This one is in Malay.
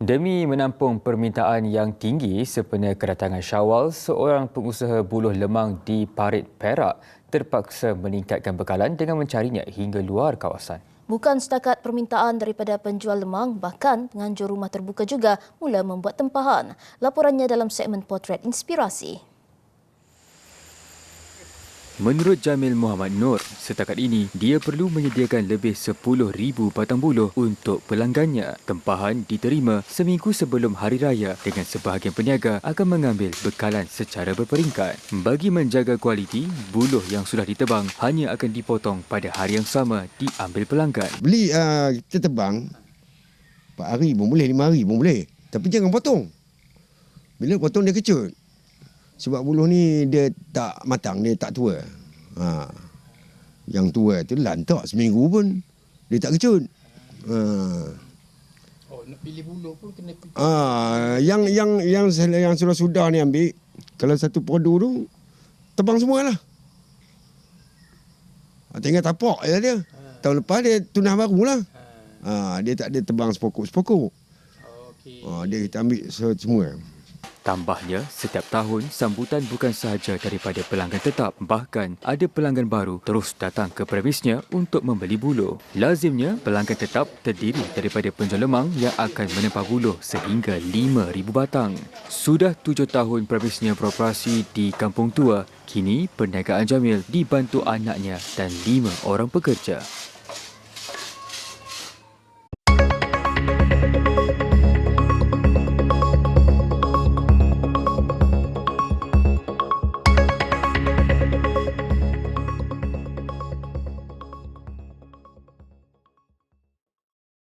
Demi menampung permintaan yang tinggi sempena kedatangan Syawal, seorang pengusaha buluh lemang di Parit Perak terpaksa meningkatkan bekalan dengan mencarinya hingga luar kawasan. Bukan setakat permintaan daripada penjual lemang, bahkan penganjur rumah terbuka juga mula membuat tempahan. Laporannya dalam segmen Potret Inspirasi. Menurut Jamil Muhammad Nur, setakat ini dia perlu menyediakan lebih 10,000 batang buluh untuk pelanggannya. Tempahan diterima seminggu sebelum hari raya dengan sebahagian peniaga akan mengambil bekalan secara berperingkat. Bagi menjaga kualiti, buluh yang sudah ditebang hanya akan dipotong pada hari yang sama diambil pelanggan. Beli uh, kita tebang 4 hari pun boleh, 5 hari pun boleh. Tapi jangan potong. Bila potong dia kecut. Sebab buluh ni dia tak matang, dia tak tua. Ha. Yang tua tu lantak seminggu pun dia tak kecut. Ha. Oh, nak pilih buluh pun kena pilih. Ha. Yang yang yang yang sudah sudah ni ambil kalau satu produk tu tebang semualah. Ha, tinggal tapak je dia. Ha. Tahun lepas dia tunah baru lah. Ha. dia tak ada tebang sepokok-sepokok. Okey. Ha, dia kita ambil semua. Tambahnya, setiap tahun sambutan bukan sahaja daripada pelanggan tetap, bahkan ada pelanggan baru terus datang ke premisnya untuk membeli buluh. Lazimnya, pelanggan tetap terdiri daripada penjual lemang yang akan menempah buluh sehingga 5,000 batang. Sudah tujuh tahun premisnya beroperasi di Kampung Tua, kini perniagaan Jamil dibantu anaknya dan lima orang pekerja.